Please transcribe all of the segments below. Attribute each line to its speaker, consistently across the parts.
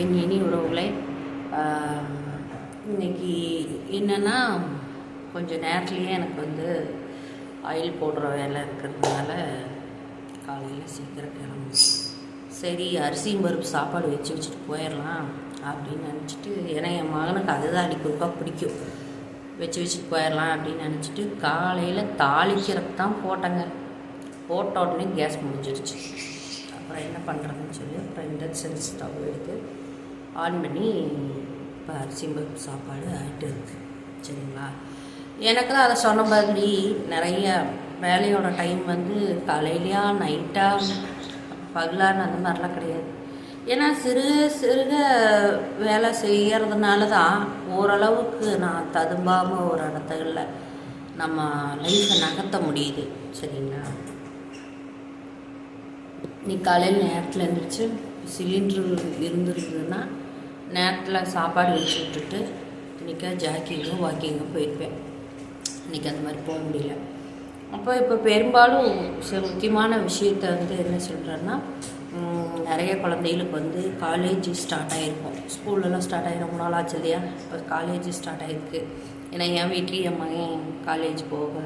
Speaker 1: என் இனி உறவுகளை இன்னைக்கு என்னென்னா கொஞ்சம் நேரத்துலேயே எனக்கு வந்து ஆயில் போடுற வேலை இருக்கிறதுனால காலையில் சீக்கிரம் கிளம்பு சரி அரிசியும் பருப்பு சாப்பாடு வச்சு வச்சுட்டு போயிடலாம் அப்படின்னு நினச்சிட்டு ஏன்னா என் மகனுக்கு அதுதான் அடிக்கொருக்கா பிடிக்கும். வச்சு வச்சுட்டு போயிடலாம் அப்படின்னு நினச்சிட்டு காலையில் தாளிக்கிறதுக்கு தான் போட்டேங்க. போட்ட உடனே கேஸ் முடிஞ்சிருச்சு. அப்புறம் என்ன பண்ணுறதுன்னு சொல்லி அப்புறம் இண்டக்ஷன் ஸ்டவ் எடுத்து ஆன் பண்ணி இப்போ அரிசி பருப்பு சாப்பாடு ஆகிட்டு இருக்கு. சரிங்களா? எனக்கு தான் அதை சொன்ன மாதிரி நிறைய வேலையோட டைம் வந்து காலையிலையா நைட்டா பகலான்னு அந்த மாதிரிலாம் கிடையாது. ஏன்னா சிறுக சிறுக வேலை செய்கிறதுனால தான் ஓரளவுக்கு நான் ததும்பாமல் ஒரு இடத்துல நம்ம லைஃப்பை நகர்த்த முடியுது. சரிங்களா? நீ காலையில் நேரத்தில் எழுந்திரிச்சு சிலிண்ட்ரு இருந்துருக்குதுன்னா நேரத்தில் சாப்பாடு வச்சு விட்டுட்டு இன்றைக்கா ஜாக்கிங்கும் வாக்கிங்கும் போயிருப்பேன். இன்றைக்கி அந்த மாதிரி போக முடியல. அப்போ இப்போ பெரும்பாலும் சில முக்கியமான விஷயத்த வந்து என்ன சொல்கிறேன்னா நிறைய குழந்தைகளுக்கு வந்து காலேஜ் ஸ்டார்ட் ஆகிருக்கும் ஸ்கூல்லலாம் ஸ்டார்ட் ஆகி ரொம்ப நாள் ஆச்சு இல்லையா? இப்போ காலேஜ் ஸ்டார்ட் ஆகிருக்கு ஏன்னா என் வீட்லேயும் என் மகன் காலேஜ் போக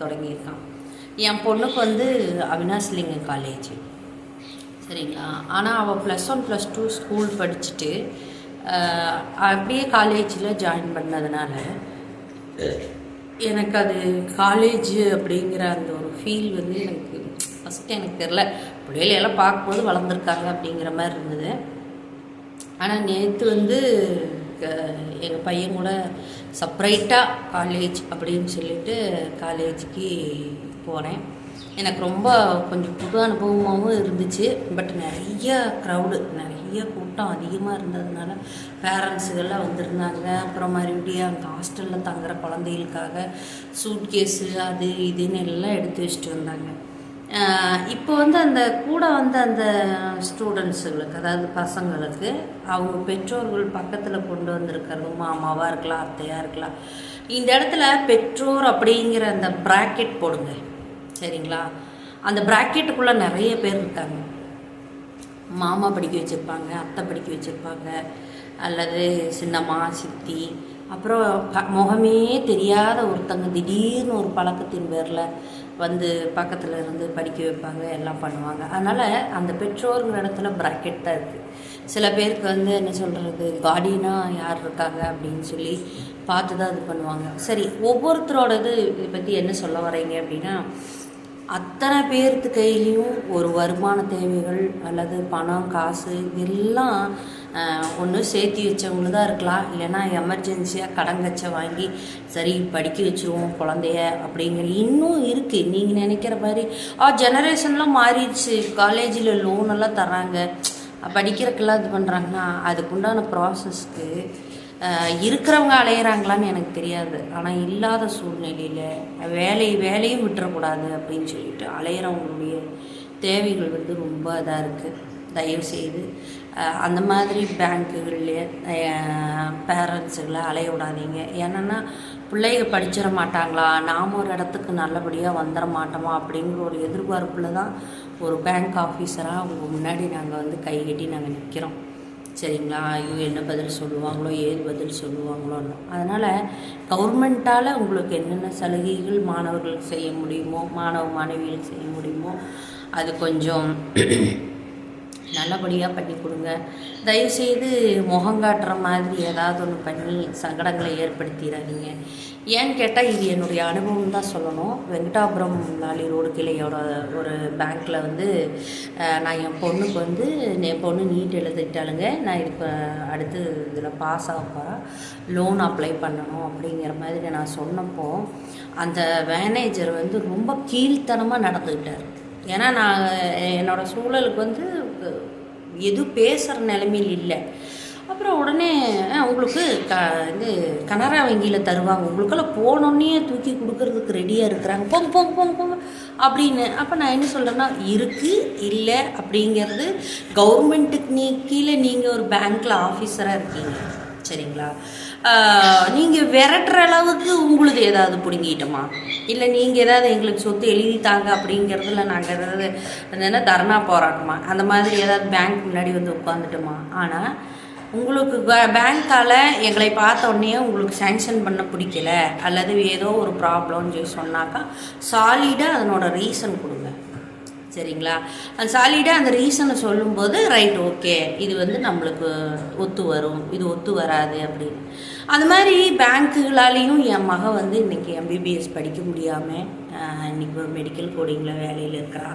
Speaker 1: தொடங்கியிருக்கான். என் பொண்ணுக்கு வந்து அவினாசிலிங்கம் காலேஜ் சரிங்களா? ஆனால் அவள் plus one plus two school படிச்சுட்டு அப்படியே காலேஜில் ஜாயின் பண்ணதுனால எனக்கு அது காலேஜ் அப்படிங்கிற அந்த ஒரு ஃபீல் வந்து எனக்கு ஃபஸ்ட்டு எனக்கு தெரில பிள்ளைகளெல்லாம் பார்க்கும்போது வளர்ந்துருக்காங்க அப்படிங்கிற மாதிரி இருந்தது. ஆனால் நேற்று வந்து எங்கள் பையன் கூட செப்ரைட்டாக காலேஜ் அப்படின்னு சொல்லிட்டு காலேஜுக்கு போனேன். எனக்கு ரொம்ப கொஞ்சம் புது அனுபவமாகவும் இருந்துச்சு. பட் நிறைய க்ரௌடு நிறைய நிறைய கூட்டம் அதிகமாக இருந்ததுனால பேரண்ட்ஸுகள்லாம் வந்திருந்தாங்க. அப்புறம் மறுபடியும் அந்த ஹாஸ்டலில் தங்குற குழந்தைகளுக்காக சூட் கேஸு அது இதுன்னு எல்லாம் எடுத்து வச்சுட்டு வந்தாங்க. இப்போ வந்து அந்த கூட வந்த அந்த ஸ்டூடெண்ட்ஸுகளுக்கு அதாவது பசங்களுக்கு அவங்க பெற்றோர்கள் பக்கத்தில் கொண்டு வந்திருக்கிறது மாமாவாக இருக்கலாம் அத்தையாக இருக்கலாம் இந்த இடத்துல பெற்றோர் அப்படிங்கிற அந்த ப்ராக்கெட் போடுங்க. சரிங்களா? அந்த ப்ராக்கெட்டுக்குள்ளே நிறைய பேர் இருக்காங்க. மாமா படிக்க வச்சுருப்பாங்க அத்தை படிக்க வச்சுருப்பாங்க அல்லது சின்னம்மா சித்தி. அப்புறம் ப முகமே தெரியாத ஒருத்தங்க திடீர்னு ஒரு பழக்கத்தின் பேரில் வந்து பக்கத்தில் இருந்து படிக்க வைப்பாங்க எல்லாம் பண்ணுவாங்க. அதனால் அந்த பெற்றோருங்கிற இடத்துல ப்ராக்கெட் தான் இருக்குது சில பேருக்கு வந்து என்ன சொல்கிறது கார்டியனாக யார் இருக்காங்க? அப்படின்னு சொல்லி பார்த்து தான் இது பண்ணுவாங்க. சரி ஒவ்வொருத்தரோட இது இதை பற்றி என்ன சொல்ல வரீங்க அப்படின்னா அத்தனை பேர்த்து கையிலையும் ஒரு வருமான தேவைகள் அல்லது பணம் காசு இதெல்லாம் ஒன்று சேர்த்தி வச்சவங்களு தான் இருக்கலாம். இல்லைன்னா எமர்ஜென்சியாக கடன் கச்சை வாங்கி சரி படிக்க வச்சுருவோம் குழந்தைய அப்படிங்கிற இன்னும் இருக்குது நீங்கள் நினைக்கிற மாதிரி ஆ ஜெனரேஷன்லாம் மாறிடுச்சு. காலேஜில் லோன் எல்லாம் தராங்க படிக்கிறதுக்கெல்லாம் இது பண்ணுறாங்கன்னா அதுக்குண்டான ப்ராசஸ்க்கு இருக்கிறவங்க அலையிறாங்களான்னு எனக்கு தெரியாது. ஆனால் இல்லாத சூழ்நிலையில் வேலை வேலையும் விட்டுறக்கூடாது அப்படின்னு சொல்லிட்டு அலையிறவங்களுடைய தேவைகள் வந்து ரொம்ப இதாக இருக்குது தயவுசெய்து அந்த மாதிரி பேங்க்குகள்லேயே பேரண்ட்ஸுகளை அலைய விடாதீங்க. ஏன்னா பிள்ளைங்க படிச்சிட மாட்டாங்களா? நாம் ஒரு இடத்துக்கு நல்லபடியாக வந்துட மாட்டோமா? அப்படிங்கிற ஒரு எதிர்பார்ப்பில் தான் ஒரு பேங்க் ஆஃபீஸராக அவங்க முன்னாடி நாங்கள் வந்து கை கட்டி நாங்கள் நிற்கிறோம் சரிங்களா? ஐயோ என்ன பதில் சொல்லுவாங்களோ ஏது பதில் சொல்லுவாங்களோன்னு. அதனால் கவர்மெண்ட்டால் உங்களுக்கு என்னென்ன சலுகைகள் மாணவர்களுக்கு செய்ய முடியுமோ மாணவ மாணவிகளுக்கு செய்ய முடியுமோ அது கொஞ்சம் நல்லபடியாக பண்ணி கொடுங்க. தயவுசெய்து முகங்காட்டுற மாதிரி ஏதாவது ஒன்று பண்ணி சங்கடங்களை ஏற்படுத்திடாதீங்க ஏன்னு கேட்டால் இது என்னுடைய அனுபவம் தான் சொல்லணும். வெங்கடாபுரம் லாலி ரோடு கிளையோட ஒரு பேங்க்கில் வந்து நான் என் பொண்ணுக்கு வந்து என் பொண்ணு நீட் எழுதிட்டாளுங்க. நான் இப்போ அடுத்து இதில் பாஸ் ஆக போகிறேன் லோன் அப்ளை பண்ணணும் அப்படிங்கிற மாதிரி நான் சொன்னப்போ அந்த மேனேஜர் வந்து ரொம்ப கீழ்த்தனமாக நடந்துக்கிட்டார் ஏன்னா நான் என்னோடய சூழலுக்கு வந்து எதுவும் பேசுகிற நிலைமையில் இல்லை. அப்புறம் உடனே உங்களுக்கு க இது கனரா வங்கியில் தருவாங்க. உங்களுக்கெல்லாம் போனோன்னே தூக்கி கொடுக்கறதுக்கு ரெடியாக இருக்கிறாங்க. போங்க போங்க போங்க போங்க. அப்படின்னு. அப்போ நான் என்ன சொல்கிறேன்னா இருக்குது இல்லை அப்படிங்கிறது கவர்மெண்ட்டுக்கு நீ கீழே நீங்கள் ஒரு பேங்க்கில் ஆஃபீஸராக இருக்கீங்க. சரிங்களா? நீங்கள் விரட்டுற அளவுக்கு உங்களுது ஏதாவது பிடுங்கிட்டோமா? இல்லை நீங்கள் ஏதாவது எங்களுக்கு சொத்து எழுதி தாங்க அப்படிங்கிறதுல நாங்கள் ஏதாவது என்ன தர்ணா போராட்டமா? அந்த மாதிரி ஏதாவது பேங்க் முன்னாடி வந்து உட்காந்துட்டோமா ஆனால் உங்களுக்கு பேங்க்கால் எங்களை பார்த்த உடனே உங்களுக்கு சேங்ஷன் பண்ண பிடிக்கல. அல்லது ஏதோ ஒரு ப்ராப்ளம்னு சொல்லி சொன்னாக்கா சாலிடாக அதனோட ரீசன் கொடுங்க. சரிங்களா? அந்த சாலிடாக அந்த ரீசனை சொல்லும்போது ரைட் ஓகே இது வந்து நம்மளுக்கு ஒத்து வரும். இது ஒத்து வராது அப்படின்னு. அது மாதிரி பேங்க்குகளாலேயும் என் மகன் வந்து இன்றைக்கி எம்பிபிஎஸ் படிக்க முடியாமல் இன்றைக்கி ஒரு மெடிக்கல் கோடிங்கில் வேலையில் இருக்கிறா.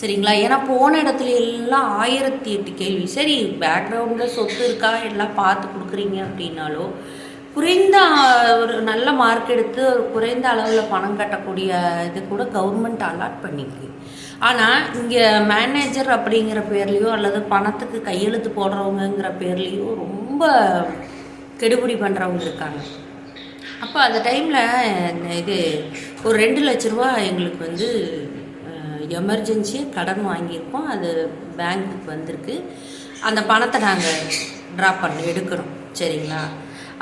Speaker 1: சரிங்களா? ஏன்னா போன இடத்துல எல்லாம் ஆயிரத்தி எட்டு கேள்வி. சரி பேக்ரவுண்டில் சொத்து இருக்கா? எல்லாம் பார்த்து கொடுக்குறீங்க அப்படின்னாலும் குறைந்த ஒரு நல்ல மார்க் எடுத்து ஒரு குறைந்த அளவில் பணம் கட்டக்கூடிய இது கூட கவர்மெண்ட் அலாட் பண்ணிக்கு ஆனால் இங்கே மேனேஜர் அப்படிங்கிற பேர்லேயோ அல்லது பணத்துக்கு கையெழுத்து போடுறவங்கங்கிற பேர்லேயோ ரொம்ப கெடுபிடி பண்ணுறவங்க இருக்காங்க. அப்போ அந்த டைமில் இது ஒரு ரெண்டு லட்ச ரூபா எங்களுக்கு வந்து எமர்ஜென்சியாக கடன் வாங்கியிருக்கோம். அது பேங்க்குக்கு வந்திருக்கு. அந்த பணத்தை நாங்கள் ட்ரா பண்ணி எடுக்கிறோம். சரிங்களா?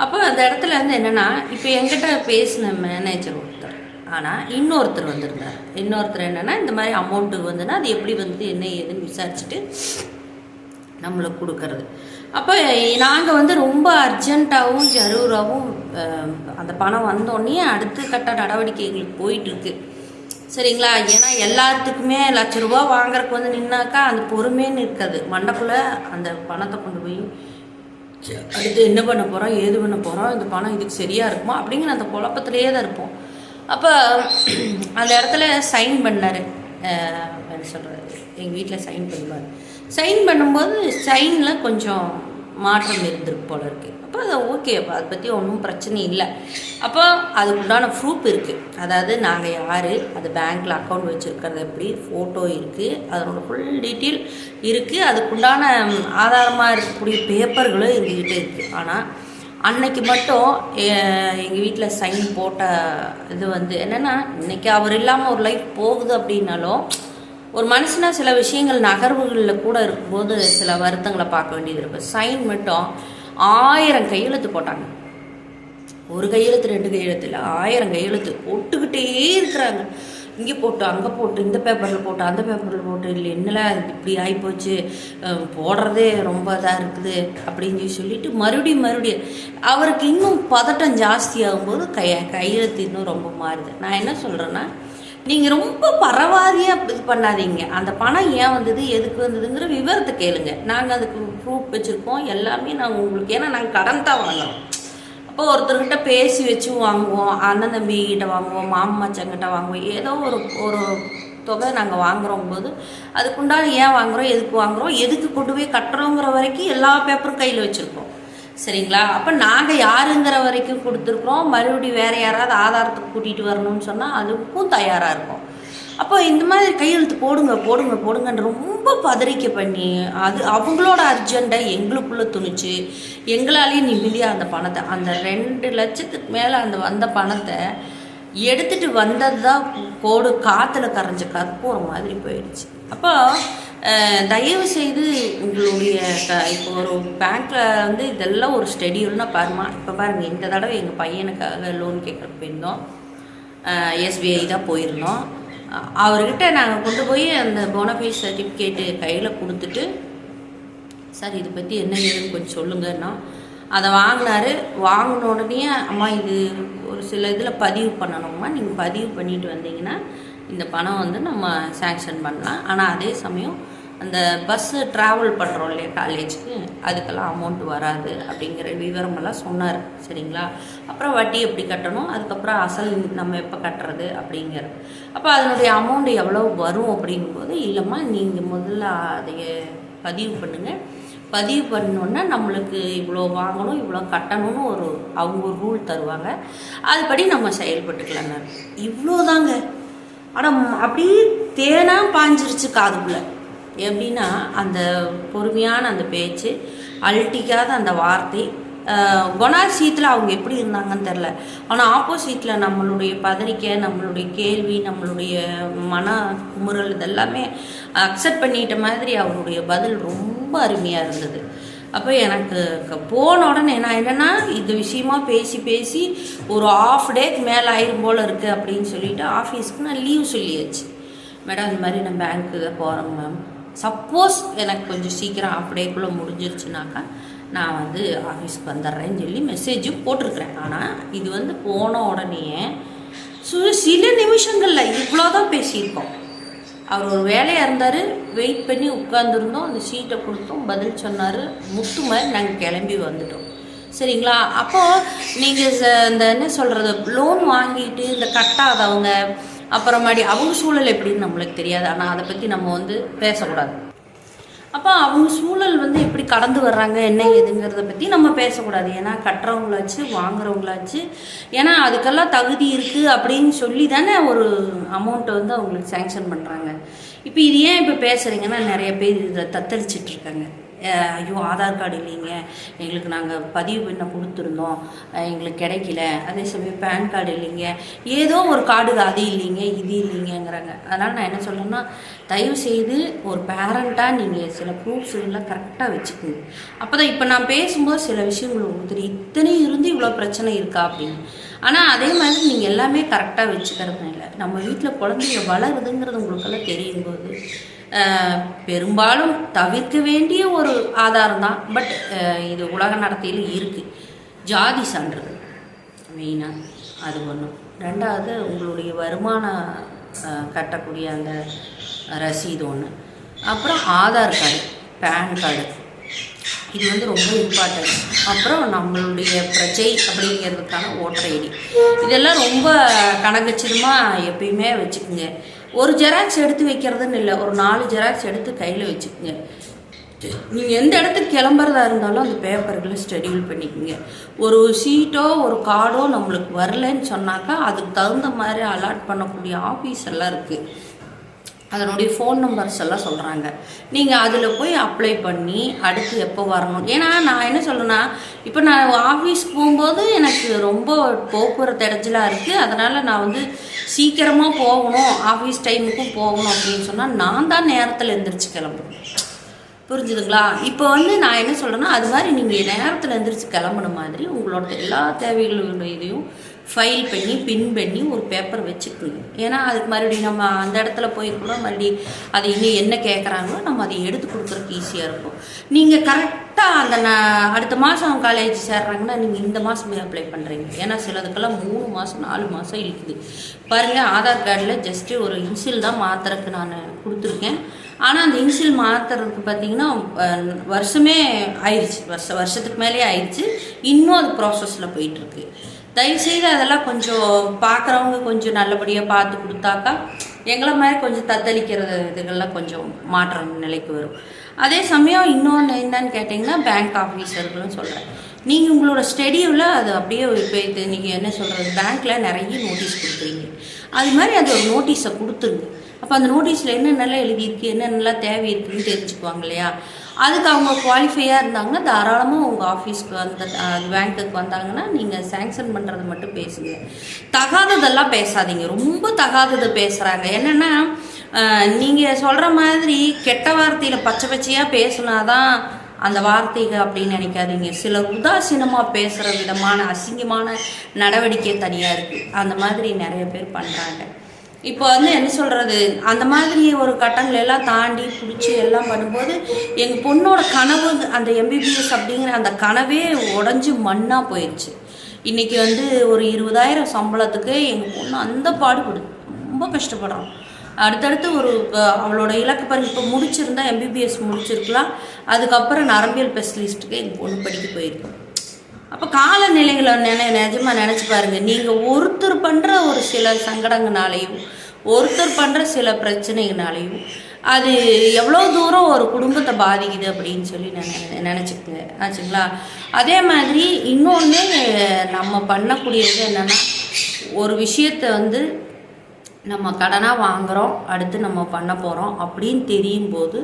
Speaker 1: அப்போ அந்த இடத்துல வந்து என்னென்னா இப்போ எங்கிட்ட பேசின மேனேஜர் ஒருத்தர். ஆனால் இன்னொருத்தர் வந்திருந்தார். இன்னொருத்தர் என்னென்னா இந்த மாதிரி அமௌண்ட்டுக்கு வந்துன்னா அது எப்படி வந்து என்ன ஏதுன்னு விசாரிச்சுட்டு நம்மளுக்கு கொடுக்கறது. அப்போ நாங்கள் வந்து ரொம்ப அர்ஜென்ட்டாகவும் ஜரூராகவும் அந்த பணம் வந்தோடனே அடுத்த கட்ட நடவடிக்கை எங்களுக்கு போயிட்டுருக்கு. சரிங்களா? ஏன்னா எல்லாத்துக்குமே லட்ச ரூபா வாங்குறதுக்கு வந்து நின்னாக்கா அந்த பொறுமைன்னு இருக்காது மண்டக்குள்ளே அந்த பணத்தை கொண்டு போய் அடுத்து என்ன பண்ண போகிறோம் ஏது பண்ண போகிறோம் இந்த பணம் இதுக்கு சரியாக இருக்குமா அப்படிங்கிற அந்த குழப்பத்திலேயே தான் இருப்போம். அப்போ அந்த இடத்துல சைன் பண்ணார். என்ன சொல்கிறது எங்கள் வீட்டில் சைன் பண்ணுவார். சைன் பண்ணும்போது சைனில் கொஞ்சம் மாற்றம் இருந்திருக்கு போல இருக்குது அப்போ அது ஓகே அப்போ அதை பற்றி ஒன்றும் பிரச்சனை இல்லை. அப்போ அதுக்குண்டான ப்ரூஃப் இருக்குது அதாவது நாங்கள் யார்? அது பேங்க்கில் அக்கௌண்ட் வச்சுருக்கிறது எப்படி? ஃபோட்டோ இருக்குது அதனோட ஃபுல் டீட்டெயில் இருக்குது அதுக்குண்டான ஆதாரமாக இருக்கக்கூடிய பேப்பர்களும் இருந்துக்கிட்டே இருக்குது ஆனால் அன்னைக்கு மட்டும் எங்கள் வீட்டில் சைன் போட்ட இது வந்து என்னென்னா இன்றைக்கி அவர் இல்லாமல் ஒரு லைஃப் போகுது அப்படின்னாலும் ஒரு மனுஷனா சில விஷயங்கள் நகர்வுகளில் கூட இருக்கும்போது சில வருத்தங்களை பார்க்க வேண்டியது இருக்கும் சைன் மட்டும் ஆயிரம் கையெழுத்து போட்டாங்க. ஒரு கையெழுத்து ரெண்டு கையெழுத்து இல்லை ஆயிரம் கையெழுத்து போட்டுக்கிட்டே இருக்கிறாங்க. இங்கே போட்டு அங்கே போட்டு இந்த பேப்பரில் போட்டு அந்த பேப்பரில் போட்டு இல்லை என்னல இப்படி ஆகிப்போச்சு போடுறதே ரொம்ப இதாக இருக்குது அப்படின்னு சொல்லி சொல்லிட்டு மறுபடியும் மறுபடியும் அவருக்கு இன்னும் பதட்டம் ஜாஸ்தியாகும் போது கை கையெழுத்து இன்னும் ரொம்ப மாறுது. நான் என்ன சொல்கிறேன்னா நீங்கள் ரொம்ப பரவாதியாக இது பண்ணாதீங்க. அந்த பணம் ஏன் வந்தது எதுக்கு வந்ததுங்கிற விவரத்தை கேளுங்க. நாங்கள் அதுக்கு ப்ரூஃப் வச்சுருக்கோம் எல்லாமே நாங்கள் உங்களுக்கு ஏன்னா நாங்கள் கடன் தான் வாங்குறோம். இப்போ ஒருத்தர்கிட்ட பேசி வச்சு வாங்குவோம் அண்ணன் தம்பிகிட்ட வாங்குவோம் மாமா மச்சங்கிட்ட வாங்குவோம். ஏதோ ஒரு ஒரு தொகை நாங்கள் வாங்குறோம் போது அதுக்குண்டான ஏன் வாங்குகிறோம் எதுக்கு வாங்குகிறோம் எதுக்கு கொண்டு போய் கட்டுறோங்கிற வரைக்கும் எல்லா பேப்பரும் கையில் வச்சுருக்கோம். சரிங்களா? அப்போ நாங்கள் யாருங்கிற வரைக்கும் கொடுத்துருக்குறோம்? மறுபடியும் வேறு யாராவது ஆதாரத்துக்கு கூட்டிகிட்டு வரணும்னு சொன்னால் அதுக்கும் தயாராக இருக்கும். அப்போ இந்த மாதிரி கையெழுத்து போடுங்க போடுங்க போடுங்கன்னு ரொம்ப பதறிக்க பண்ணி அது அவங்களோட அர்ஜெண்டை எங்களுக்குள்ளே துணிச்சு எங்களாலேயும் நிம்மதியாக அந்த பணத்தை அந்த ரெண்டு லட்சத்துக்கு மேலே அந்த வந்த பணத்தை எடுத்துகிட்டு வந்தது தான் கோடு காற்றுல கரைஞ்ச கற்பூரம் மாதிரி போயிடுச்சு. அப்போ தயவு செய்து உங்களுடைய க இப்போ ஒரு பேங்க்கில் வந்து இதெல்லாம் ஒரு ஸ்டெடியூல்னா பாருமா. இப்போ பாருங்கள் இந்த தடவை எங்கள் பையனுக்காக லோன் கேட்குறக்கு போயிருந்தோம் எஸ்பிஐ தான் போயிருந்தோம். அவர்கிட்ட நாங்கள் கொண்டு போய் அந்த போனஃபைட் சர்டிஃபிகேட்டு கையில் கொடுத்துட்டு சார் இதை பற்றி என்ன ஏதுன்னு கொஞ்சம் சொல்லுங்கன்னா அதை வாங்கினாரு. வாங்கின உடனே அம்மா இது ஒரு சில இதில் பதிவு பண்ணணும்மா. நீங்கள் பதிவு பண்ணிட்டு வந்தீங்கன்னா இந்த பணம் வந்து நம்ம சேங்ஷன் பண்ணலாம். ஆனால் அதே சமயம் அந்த பஸ்ஸு ட்ராவல் பண்ணுறோம் இல்லையா காலேஜுக்கு அதுக்கெல்லாம் அமௌண்ட் வராது அப்படிங்கிற விவரமெல்லாம் சொன்னார் சரிங்களா? அப்புறம் வட்டி எப்படி கட்டணும்? அதுக்கப்புறம் அசல் நம்ம எப்போ கட்டுறது அப்படிங்கிற. அப்போ அதனுடைய அமௌண்ட் எவ்வளோ வரும் அப்படிங்கும்போது இல்லைம்மா நீங்கள் முதல்ல அதைய பதிவு பண்ணுங்கள் பதிவு பண்ணோன்னா நம்மளுக்கு இவ்வளோ வாங்கணும் இவ்வளோ கட்டணும்னு ஒரு அவங்க ஒரு ரூல் தருவாங்க. அதுபடி நம்ம செயல்பட்டுக்கலாங்க. இவ்வளோதாங்க ஆனால் அப்படியே தேனாக பாஞ்சிருச்சு காதுக்குள்ளே. எப்படின்னா அந்த பொறுமையான அந்த பேச்சு அழட்டிக்காத அந்த வார்த்தை குணாசீத்தில் அவங்க எப்படி இருந்தாங்கன்னு தெரில ஆனால் ஆப்போசிட்டில் நம்மளுடைய பதறிக்கை நம்மளுடைய கேள்வி நம்மளுடைய மன குமுறல் இதெல்லாமே அக்செப்ட் பண்ணிட்ட மாதிரி அவருடைய பதில் ரொம்ப அருமையாக இருந்தது. அப்போ எனக்கு போன உடனே நான் என்னென்னா இந்த விஷயமா பேசி பேசி ஒரு ஆஃப் டேக்கு மேலே ஆயிரும் போல் இருக்குது அப்படின்னு சொல்லிட்டு ஆஃபீஸ்க்கு நான் லீவ் சொல்லியாச்சு. மேடம் இந்த மாதிரி நான் பேங்க்கு போகிறேங்க மேம் சப்போஸ் எனக்கு கொஞ்சம் சீக்கிரம் அப்படியேக்குள்ளே முடிஞ்சிருச்சுனாக்கா நான் வந்து ஆஃபீஸ்க்கு வந்துடுறேன்னு சொல்லி மெசேஜும் போட்டிருக்கிறேன். ஆனால் இது வந்து போன உடனே சு சில நிமிஷங்களில் இவ்வளோ தான் பேசியிருக்கோம். அவர் ஒரு வேலையாக இருந்தார் வெயிட் பண்ணி உட்காந்துருந்தோம் அந்த சீட்டை கொடுத்தோம் பதில் சொன்னார் முத்து மாதிரி நாங்கள் கிளம்பி வந்துட்டோம். சரிங்களா? அப்போது நீங்கள் இந்த என்ன சொல்கிறது லோன் வாங்கிட்டு இந்த கட்டாதவங்க அப்புறமாடி அவங்க சூழல் எப்படின்னு நம்மளுக்கு தெரியாது. ஆனால் அதை பற்றி நம்ம வந்து பேசக்கூடாது. அப்போ அவங்க சூழல் வந்து எப்படி கடந்து வர்றாங்க என்ன ஏதுங்கிறத பற்றி நம்ம பேசக்கூடாது. ஏன்னா கட்டுறவங்களாச்சு வாங்குறவங்களாச்சு. ஏன்னா அதுக்கெல்லாம் தகுதி இருக்குது அப்படின்னு சொல்லி தானே ஒரு அமௌண்ட்டை வந்து அவங்களுக்கு சேங்ஷன் பண்ணுறாங்க இப்போ இது ஏன் இப்போ பேசுகிறீங்கன்னா நிறைய பேர் இதை தத்தளிச்சிட்ருக்காங்க இருக்காங்க. ஐயோ ஆதார் கார்டு இல்லைங்க. எங்களுக்கு நாங்கள் பதிவு பண்ண கொடுத்துருந்தோம். எங்களுக்கு கிடைக்கல. அதே சமயம் பேன் கார்டு இல்லைங்க. ஏதோ ஒரு கார்டு அது இல்லைங்க இது இல்லைங்கங்கிறாங்க. அதனால் நான் என்ன சொல்லணும்னா தயவு செய்து ஒரு பேரண்ட்டாக நீங்கள் சில ப்ரூஃப்ஸ் எல்லாம் கரெக்டாக வச்சுக்கோங்க. அப்போ தான் இப்போ நான் பேசும்போது சில விஷயங்கள் உங்களுக்கு தெரியும். இத்தனை இருந்து இவ்வளோ பிரச்சனை இருக்கா அப்படின்னு. ஆனால் அதே மாதிரி நீங்கள் எல்லாமே கரெக்டாக வச்சுக்கிறது இல்லை நம்ம வீட்டில் குழந்தைங்க வளருதுங்கிறது உங்களுக்கெல்லாம் தெரியும் போது பெரும்பாலும் தவிர்க்க வேண்டிய ஒரு ஆதாரம் தான். பட் இது உலக நடத்தையில் இருக்குது ஜாதி சான்றிதழ் மெயினாக அது ஒன்று ரெண்டாவது உங்களுடைய வருமானம் கட்டக்கூடிய அந்த ரசீது ஒன்று அப்புறம் ஆதார் கார்டு பேன் கார்டு. இது வந்து ரொம்ப இம்பார்ட்டன்ட் அப்புறம் நம்மளுடைய பிரஜை அப்படிங்கிறதுக்கான ஓட்டர் ஐடி. இதெல்லாம் ரொம்ப கணக்கச்சிதமாக எப்பயுமே வச்சுக்கோங்க. ஒரு ஜெராக்ஸ் எடுத்து வைக்கிறதுன்னு இல்லை ஒரு நாலு ஜெராக்ஸ் எடுத்து கையில் வச்சுக்கோங்க. நீங்கள் எந்த இடத்துக்கு கிளம்புறதா இருந்தாலும் அந்த பேப்பர்களை ஸ்டெடியூல் பண்ணிக்கோங்க. ஒரு சீட்டோ ஒரு கார்டோ நம்மளுக்கு வரலன்னு சொன்னாக்கா அதுக்கு தகுந்த மாதிரி அலாட் பண்ணக்கூடிய ஆஃபீஸ் எல்லாம் இருக்குது அதனுடைய ஃபோன் நம்பர்ஸ் எல்லாம் சொல்கிறாங்க நீங்கள் அதில் போய் அப்ளை பண்ணி அடுத்து எப்போ வரணும்? ஏன்னா நான் என்ன சொல்லுன்னா இப்போ நான் ஆஃபீஸ்க்கு போகும்போது எனக்கு ரொம்ப போக்குவரத்து இடைஞ்சலாக இருக்குது அதனால் நான் வந்து சீக்கிரமாக போகணும் ஆஃபீஸ் டைமுக்கும் போகணும் அப்படின்னு சொன்னால் நான் தான் நேரத்தில் எந்திரிச்சு கிளம்பணும். புரிஞ்சுதுங்களா? இப்போ வந்து நான் என்ன சொல்கிறேன்னா அது மாதிரி நீங்கள் நேரத்தில் எந்திரிச்சு கிளம்புன மாதிரி உங்களோட எல்லா தேவைகளுடைய இதையும் ஃபைல் பண்ணி பின் பண்ணி ஒரு பேப்பர் வச்சுக்கோங்க ஏன்னா அதுக்கு மறுபடியும் நம்ம அந்த இடத்துல போய் கூட மறுபடியும் அது இன்னும் என்ன கேட்குறாங்களோ நம்ம அதை எடுத்து கொடுக்குறதுக்கு ஈஸியாக இருக்கும். நீங்கள் கரெக்டாக அந்த நான் அடுத்த மாதம் காலேஜ் சேர்றாங்கன்னா நீங்கள் இந்த மாதமே அப்ளை பண்ணுறீங்க ஏன்னா சிலதுக்கெல்லாம் மூணு மாதம் நாலு மாதம் இருக்குது பாருங்கள் ஆதார் கார்டில் ஜஸ்ட்டு ஒரு இன்சில் தான் மாத்திரக்கு நான் கொடுத்துருக்கேன். ஆனால் அந்த இன்சில் மாற்றுறதுக்கு பார்த்தீங்கன்னா வருஷமே ஆயிடுச்சு வருஷ வருஷத்துக்கு மேலே ஆயிடுச்சு இன்னும் அது ப்ராசஸில் போயிட்டுருக்கு தயவுசெய்து அதெல்லாம் கொஞ்சம் பார்க்குறவங்க கொஞ்சம் நல்லபடியாக பார்த்து கொடுத்தாக்கா எங்களை மாதிரி கொஞ்சம் தத்தளிக்கிறது இதுகள்லாம் கொஞ்சம் மாற்றம் நிலைக்கு வரும். அதே சமயம் இன்னொன்று என்னன்னு கேட்டிங்கன்னா பேங்க் ஆஃபீஸர்களும் சொல்கிறேன் நீங்கள் உங்களோட ஸ்டெடியூவில் அது அப்படியே இப்போ இது நீங்கள் என்ன சொல்கிறது பேங்க்கில் நிறைய நோட்டீஸ் கொடுக்குறீங்க. அது மாதிரி அது ஒரு நோட்டீஸை கொடுத்துருங்க. அப்போ அந்த நோட்டீஸில் என்னென்னலாம் எழுதியிருக்கு என்னென்னலாம் தேவை இருக்குன்னு தெரிஞ்சுக்குவாங்க இல்லையா? அதுக்கு அவங்க குவாலிஃபையாக இருந்தாங்கன்னா தாராளமாக உங்கள் ஆஃபீஸ்க்கு வந்து பேங்க்குக்கு வந்தாங்கன்னா நீங்கள் சேங்ஷன் பண்ணுறது மட்டும் பேசுங்க. தகாததெல்லாம் பேசாதீங்க. ரொம்ப தகாததை பேசுகிறாங்க என்னென்னா நீங்கள் சொல்கிற மாதிரி கெட்ட வார்த்தையில் பச்சை பச்சையாக பேசுனாதான் அந்த வார்த்தைகள் அப்படின்னு நினைக்காதீங்க. சில உதாசீனமாக பேசுகிற விதமான அசிங்கமான நடவடிக்கை தனியாக இருக்குது அந்த மாதிரி நிறைய பேர் பண்ணுறாங்க இப்போ வந்து என்ன சொல்கிறது அந்த மாதிரி ஒரு கட்டங்களை எல்லாம் தாண்டி பிடிச்சி எல்லாம் பண்ணும்போது எங்கள் பொண்ணோட கனவு அந்த எம்பிபிஎஸ் அப்படிங்கிற அந்த கனவே உடஞ்சி மண்ணாக போயிடுச்சு இன்றைக்கி வந்து ஒரு இருபதாயிரம் சம்பளத்துக்கு எங்கள் பொண்ணு அந்த பாடுபடுது ரொம்ப கஷ்டப்படுறோம் அடுத்தடுத்து ஒரு அவளோட இலக்கு பாருங்க இப்போ முடிச்சிருந்தா எம்பிபிஎஸ் முடிச்சிருக்கலாம். அதுக்கப்புறம் நரம்பியல் ஸ்பெஷலிஸ்ட்டுக்கு எங்கள் பொண்ணு படிக்க போயிருக்கு. அப்போ காலநிலைகளை நினை நிஜமாக நினச்சி பாருங்க. நீங்கள் ஒருத்தர் பண்ணுற ஒரு சில சங்கடங்கனாலையும் ஒருத்தர் பண்ணுற சில பிரச்சனைகளாலையும் அது எவ்வளோ தூரம் ஒரு குடும்பத்தை பாதிக்குது அப்படின்னு சொல்லி நான் நினச்சிக்கங்க. ஆச்சுங்களா? அதே மாதிரி இன்னொன்று நம்ம பண்ணக்கூடியது என்னென்னா ஒரு விஷயத்தை வந்து நம்ம கடனாக வாங்குகிறோம் அடுத்து நம்ம பண்ண போகிறோம் அப்படின்னு தெரியும் போது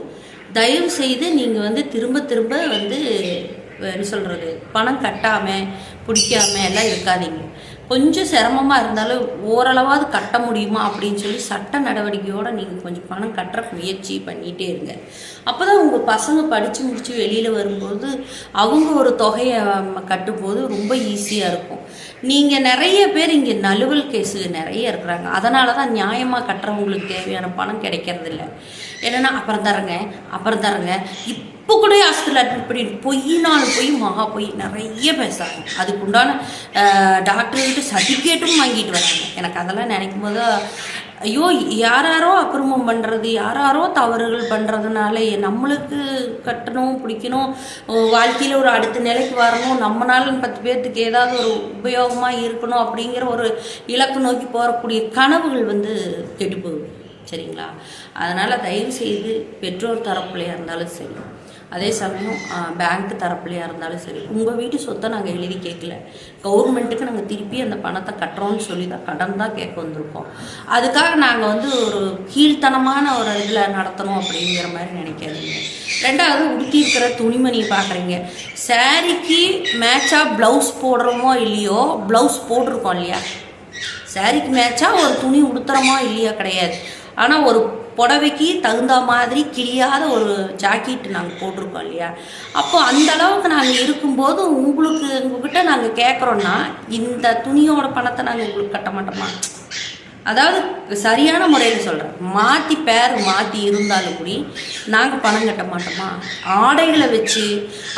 Speaker 1: தயவு செய்து நீங்கள் வந்து திரும்ப திரும்ப வந்து என்ன சொல்கிறது பணம் கட்டாமல் பிடிக்காம எல்லாம் இருக்காதீங்க. கொஞ்சம் சிரமமாக இருந்தாலும் ஓரளவாவது கட்ட முடியுமா அப்படின்னு சொல்லி சட்ட நடவடிக்கையோடு நீங்கள் கொஞ்சம் பணம் கட்டுற முயற்சி பண்ணிகிட்டே இருங்க. அப்போ தான் உங்கள் பசங்க படித்து முடித்து வெளியில் வரும்போது அவங்க ஒரு தொகையை கட்டும்போது ரொம்ப ஈஸியாக இருக்கும். நீங்கள் நிறைய பேர் இங்கே நழுவல் கேஸு நிறைய இருக்கிறாங்க. அதனால தான் நியாயமாக கட்டுறவங்களுக்கு தேவையான பணம் கிடைக்கிறதில்ல. என்னென்னா அப்புறம் தரேங்க அப்புறம் தரங்க. இப்போ இப்போ கூட ஹாஸ்பிட்டல் அட்மிட் பண்ணிடு. பொய்னாலும் போய் மகா போய் நிறைய பேசுகிறாங்க அதுக்கு உண்டான டாக்டர்கிட்ட சர்டிஃபிகேட்டும் வாங்கிட்டு வராங்க. எனக்கு அதெல்லாம் நினைக்கும் போது ஐயோ யாராரோ அக்கிரமம் பண்ணுறது யாராரோ தவறுகள் பண்ணுறதுனால நம்மளுக்கு கட்டணும் பிடிக்கணும் வாழ்க்கையில் ஒரு அடுத்த நிலைக்கு வரணும் நம்மளால பத்து பேர்த்துக்கு ஏதாவது ஒரு உபயோகமாக இருக்கணும் அப்படிங்கிற ஒரு இலக்கு நோக்கி போகக்கூடிய கனவுகள் வந்து கெட்டு போகுது. சரிங்களா? அதனால் தயவு செய்து பெற்றோர் தரப்புலையாக இருந்தாலும் சரி. அதே சமயம் பேங்க் தரப்புலையாக இருந்தாலும் சரி உங்கள் வீட்டு சொத்தை நாங்கள் எழுதி கேட்கல. கவர்மெண்ட்டுக்கு நாங்கள் திருப்பி அந்த பணத்தை கட்டுறோம்னு சொல்லி தான் கடன் தான் கேட்க வந்திருக்கோம். அதுக்காக நாங்கள் வந்து ஒரு கீழ்த்தனமான ஒரு இதில் நடத்தணும் அப்படிங்கிற மாதிரி நினைக்காதீங்க. ரெண்டாவது உடுத்தியிருக்கிற துணிமணி பார்க்குறீங்க சாரிக்கு மேட்சாக ப்ளவுஸ் போடுறோமோ இல்லையோ ப்ளவுஸ் போட்டிருக்கோம் இல்லையா? சாரிக்கு மேட்சாக ஒரு துணி உடுத்துறோமோ இல்லையா கிடையாது. ஆனால் ஒரு புடவைக்கு தகுந்த மாதிரி கிழியாத ஒரு ஜாக்கெட் நாங்கள் போட்டிருக்கோம் இல்லையா? அப்போ அந்த அளவுக்கு நாங்கள் இருக்கும்போது உங்களுக்கு உங்ககிட்ட நாங்கள் கேட்குறோன்னா இந்த துணியோட பணத்தை நாங்கள் உங்களுக்கு கட்ட மாட்டோமா? அதாவது சரியான முறையில் சொல்கிறேன் மாற்றி பேர் மாற்றி இருந்தாலும் கூட நாங்கள் பணம் கட்ட மாட்டோமா? ஆடைகளை வச்சு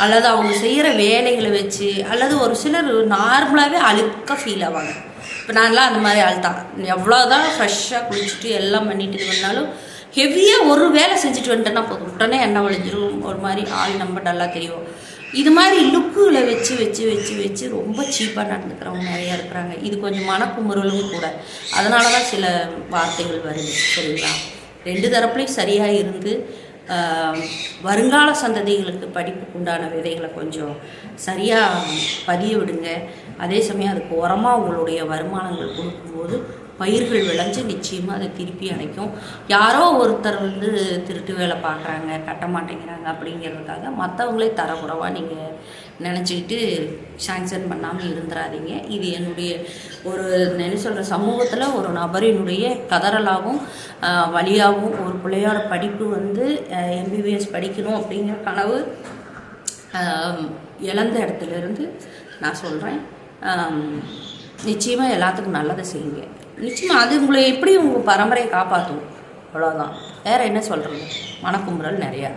Speaker 1: அல்லது அவங்க செய்கிற வேலைகளை வச்சு அல்லது ஒரு சிலர் நார்மலாகவே அழுக்க ஃபீல் ஆவாங்க. இப்போ நான்லாம் அந்த மாதிரி ஆள் தான் எவ்வளோ தான் ஃப்ரெஷ்ஷாக குளிச்சுட்டு எல்லாம் பண்ணிட்டு இது பண்ணாலும் ஹெவியாக ஒரு வேலை செஞ்சுட்டு வந்துட்டேன்னா போதும். உடனே எண்ணெய் வழிஞ்சிரும். ஒரு மாதிரி ஆள் நம்ம நல்லா தெரியும். இது மாதிரி லுக்குகளை வச்சு வச்சு வச்சு வச்சு ரொம்ப சீப்பாக நடந்துக்கிறவங்க நிறையா இருக்கிறாங்க. இது கொஞ்சம் மனக்குமுறலும் கூட. அதனால தான் சில வார்த்தைகள் வருது. சரிங்களா? ரெண்டு தரப்புலையும் சரியாக இருந்து வருங்கால சந்ததிகளுக்கு படிப்புக்கு உண்டான விதைகளை கொஞ்சம் சரியாக பதிய விடுங்க. அதே சமயம் அதுக்கு உரமாக உங்களுடைய வருமானங்கள் கொடுக்கும்போது பயிர்கள் விளைஞ்சு நிச்சயமாக அதை திருப்பி அணைக்கும். யாரோ ஒருத்தர் வந்து திருட்டு வேலை பார்க்குறாங்க கட்ட மாட்டேங்கிறாங்க அப்படிங்கிறதுக்காக மற்றவங்களே தரக்குறவாக நீங்கள் நினச்சிக்கிட்டு சாங்ஷன் பண்ணாமல் இருந்துடாதீங்க இது என்னுடைய ஒரு என்ன சொல்கிற சமூகத்தில் ஒரு நபரினுடைய கதறலாகவும் வழியாகவும் ஒரு பிள்ளையோட படிப்பு வந்து எம்பிபிஎஸ் படிக்கணும் அப்படிங்கிற கனவு இழந்த இடத்துலேருந்து நான் சொல்கிறேன் நிச்சயமாக எல்லாத்துக்கும் நல்லதை செய்யுங்க. நிச்சயமாக அது உங்களை எப்படி உங்கள் பரம்பரையை காப்பாற்றும் அவ்வளோதான் வேறு என்ன சொல்கிறது மனக்குமுறல் நிறையா.